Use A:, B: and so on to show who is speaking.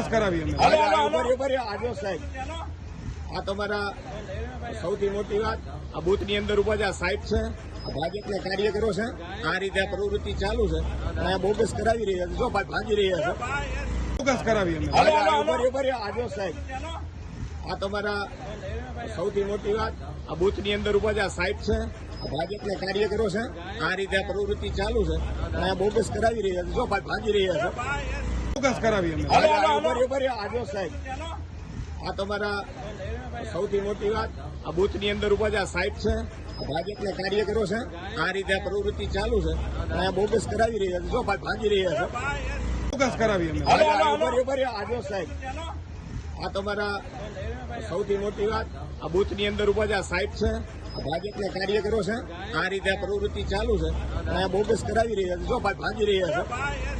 A: ચોક્કસ કરાવી અમે.
B: આજો સાહેબ. આ તમારા સૌથી મોટી વાત. આ બુથની અંદર ઊભા આ સાહેબ છે આ ભાજપના કાર્યકરો છે આ રીતે પ્રવૃત્તિ ચાલુ છે. અને આ બોગસ કરાવી રહ્યા છે. જો ભાઈ ભાગી રહ્યા છે.
A: બોગસ કરાવી અમે.
B: આજો સાહેબ. આ તમારા સૌથી મોટી વાત. આ બુથની અંદર ઊભા આ સાહેબ છે આ ભાજપના કાર્યકરો છે આ રીતે આ પ્રવૃત્તિ ચાલુ છે. અને આ બોગસ કરાવી રહ્યા છે. જો ભાઈ ભાગી રહ્યા છે.
A: ચોક્કસ કરાવી અમે.
B: આજો સાહેબ. આ તમારા સૌથી મોટી વાત. આ બુથની અંદર ઊભા આ સાહેબ છે. આ ભાજપના કાર્યકરો છે. આ રીતે આ પ્રવૃત્તિ ચાલુ છે. અને આ બોગસ કરાવી રહ્યા છે. જો ભાઈ ભાગી રહ્યા છે.
A: ચોક્કસ કરાવી અમે.
B: આજો સાહેબ આ તમારા સૌથી મોટી વાત. આ બુથની અંદર ઊભા આ સાહેબ છે. આ ભાજપના કાર્યકરો છે. આ રીતે આ પ્રવૃત્તિ ચાલુ છે. અહીંયા આ બોગસ કરાવી રહ્યા છે. જો ભાઈ ભાગી રહ્યા છે.